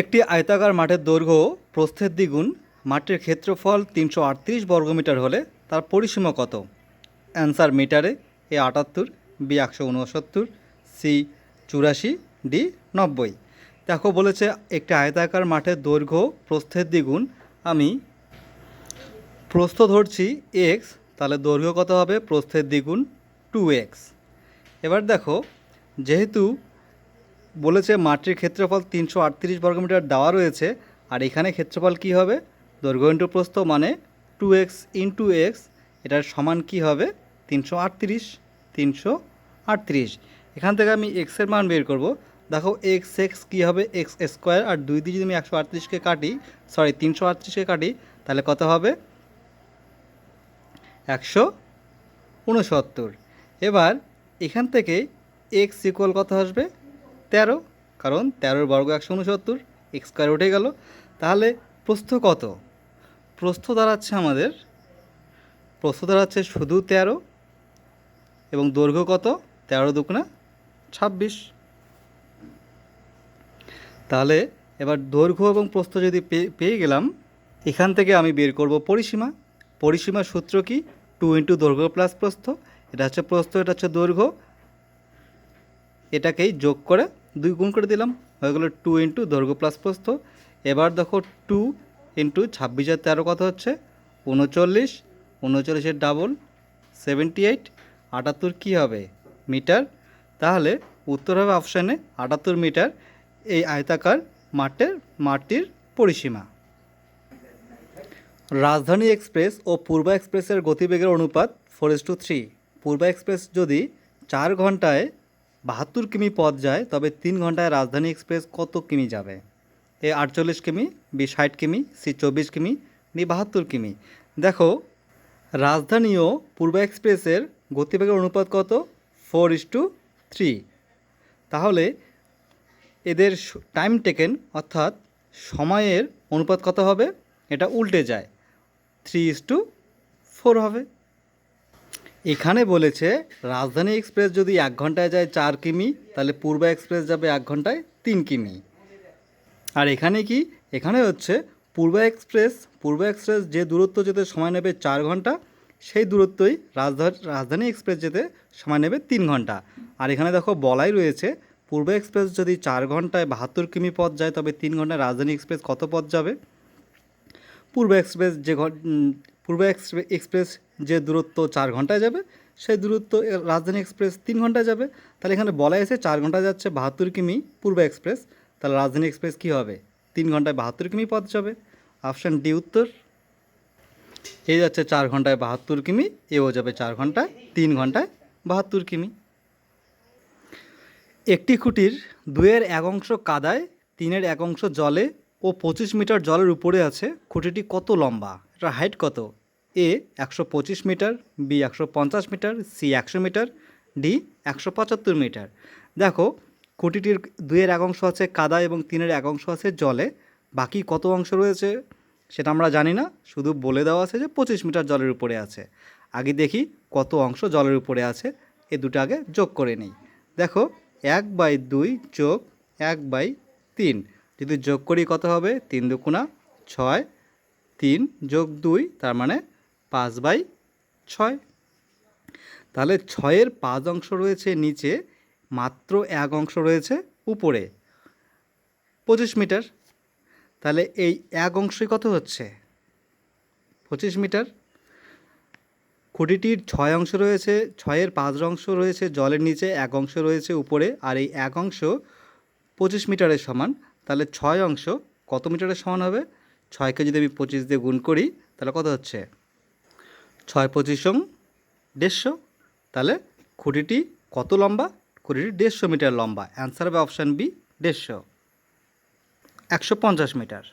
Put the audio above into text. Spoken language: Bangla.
একটি আয়তাকার মাঠের দৈর্ঘ্য প্রস্থের দ্বিগুণ, মাঠের ক্ষেত্রফল তিনশো আটত্রিশ বর্গমিটার হলে তার পরিসীমা কত? অ্যান্সার মিটারে এ আটাত্তর, বি একশো উনসত্তর, সি চুরাশি, ডি নব্বই। দেখো বলেছে একটি আয়তাকার মাঠের দৈর্ঘ্য প্রস্থের দ্বিগুণ, আমি প্রস্থ ধরছি এক্স, তাহলে দৈর্ঘ্য কত হবে? প্রস্থের দ্বিগুণ টু এক্স। এবার দেখো, যেহেতু বলেছে মাঠের ক্ষেত্রফল তিনশো আটত্রিশ বর্গমিটার দেওয়া রয়েছে, আর এখানে ক্ষেত্রফল কি হবে? দৈর্ঘ্য ইন্টু প্রস্থ মানে টু এক্স ইন্টু এক্স, এটার সমান কি হবে? তিনশো আটত্রিশ তিনশো আটত্রিশ। এখান থেকে আমি এক্সের মান বের করব। দেখো এক্স এক্স কী হবে? এক্স স্কোয়ার, আর দুই দিয়ে যদি আমি একশো আটত্রিশকে কাটি, সরি, তিনশো আটত্রিশকে কাটি, তাহলে কত হবে? একশো উনসত্তর। এবার এখান থেকে এক্স ইকুয়াল কত আসবে? তেরো, কারণ তেরোর বর্গ একশো উনসত্তর, এক্স স্কোয়ার উঠে গেল। তাহলে প্রস্থ কত? প্রস্থ দাঁড়াচ্ছে আমাদের, প্রস্থ দাঁড়াচ্ছে শুধু তেরো, এবং দৈর্ঘ্য কত? তেরো দুগুণা ছাব্বিশ। তাহলে এবার দৈর্ঘ্য এবং প্রস্থ যদি পেয়ে পেয়ে গেলাম, এখান থেকে আমি বের করব পরিসীমা। পরিসীমার সূত্র কি? টু ইন্টু দৈর্ঘ্য প্লাস প্রস্থ। এটা হচ্ছে প্রস্থ, এটা হচ্ছে দৈর্ঘ্য। এটাকেই যোগ করে দুই গুণ করে দিলাম, হয়ে গেলো টু ইন্টু দৈর্ঘ্য প্লাস প্রস্থ। এবার দেখো টু ইন্টু ছাব্বিশ আর তেরো কত হচ্ছে? উনচল্লিশ উনচল্লিশের ডাবল সেভেন্টি এইট আটাত্তর কী হবে? মিটার। তাহলে উত্তর হবে অপশানে আটাত্তর মিটার, এই আয়তাকার মাঠের, মাটির পরিসীমা। রাজধানী এক্সপ্রেস ও পূর্বা এক্সপ্রেসের গতিবেগের অনুপাত four to three Poorva express যদি চার ঘন্টায় বাহাত্তর কিমি পথ যায়, তবে তিন ঘন্টায় রাজধানী এক্সপ্রেস কত কিমি যাবে? এ আটচল্লিশ কিমি, বি ষাট কিমি, সি চব্বিশ কিমি, ডি বাহাত্তর কিমি। দেখো, রাজধানী ও পূর্বা এক্সপ্রেসের গতিবেগের অনুপাত কত? Four is to three. তাহলে এদের টাইম টেকেন, অর্থাৎ সময়ের অনুপাত কত হবে? এটা উল্টে যায়। থ্রি ইস টু ফোর হবে। এখানে বলেছে, রাজধানী এক্সপ্রেস যদি এক ঘন্টায় যায় চার কিমি, তাহলে পূর্বা এক্সপ্রেস যাবে এক ঘন্টায় তিন কিমি। আর এখানে কি? এখানে হচ্ছে, পূর্বা এক্সপ্রেস পূর্বা এক্সপ্রেস যে দূরত্ব যেতে সময় নেবে চার ঘণ্টা, সেই দূরত্বই রাজধানী রাজধানী এক্সপ্রেস যেতে সময় নেবে তিন ঘণ্টা। আর এখানে দেখো, বলাই রয়েছে, পূর্ব এক্সপ্রেস যদি চার ঘন্টায় বাহাত্তর কিমি পথ যায়, তবে তিন ঘন্টায় রাজধানী এক্সপ্রেস কত পথ যাবে? পূর্ব এক্সপ্রেস যে পূর্ব এক্সপ্রে- এক্সপ্রেস যে দূরত্ব চার ঘন্টায় যাবে, সেই দূরত্ব রাজধানী এক্সপ্রেস তিন ঘন্টায় যাবে। তাহলে এখানে বলা এসে চার ঘন্টায় যাচ্ছে বাহাত্তর কিমি পূর্ব এক্সপ্রেস। তাহলে রাজধানী এক্সপ্রেস কী হবে? তিন ঘন্টায় বাহাত্তর কিমি পথ যাবে। অপশান ডি উত্তর। এই যাচ্ছে চার ঘন্টায় বাহাত্তর কিমি, এও যাবে চার ঘন্টায়, তিন ঘন্টায় বাহাত্তর কিমি। একটি খুঁটির দুয়ের এক অংশ কাদায়, তিনের এক অংশ জলে ও পঁচিশ মিটার জলের উপরে আছে। খুঁটিটি কত লম্বা? এটার হাইট কত? এ একশো পঁচিশ মিটার, বি একশো পঞ্চাশ মিটার, সি একশো মিটার, ডি একশো পঁচাত্তর মিটার। দেখো, খুঁটিটির দুয়ের এক অংশ আছে কাদা এবং তিনের এক অংশ আছে জলে। বাকি কত অংশ রয়েছে সেটা আমরা জানি না, শুধু বলে দেওয়া আছে যে পঁচিশ মিটার জলের উপরে আছে। আগে দেখি কত অংশ জলের উপরে আছে, এ দুটো আগে যোগ করে নিই। দেখো, এক বাই দুই যোগ এক বাই তিন। যদি যোগ করি কত হবে? তিন দুকুণা ছয়, তিন যোগ দুই, তার মানে পাঁচ বাই ছয়। তাহলে ছয়ের পাঁচ অংশ রয়েছে নিচে, মাত্র এক অংশ রয়েছে উপরে। পঁচিশ মিটার। তাহলে এই এক অংশই কত হচ্ছে? পঁচিশ মিটার। খুঁটিটির ছয় অংশ রয়েছে, ছয়ের পাঁচ অংশ রয়েছে, জলের নিচে এক অংশ রয়েছে উপরে, আর এই এক অংশ পঁচিশ মিটারের সমান। তাহলে ছয় অংশ কত মিটারের সমান হবে? ছয়কে যদি আমি পঁচিশ দিয়ে গুণ করি, তাহলে কত হচ্ছে? ছয় পঁচিশং দেড়শো। তাহলে খুঁটিটি কত লম্বা? খুঁটিটি দেড়শো মিটার লম্বা। অ্যান্সার হবে অপশান বি, দেড়শো। একশো পঞ্চাশ মিটার।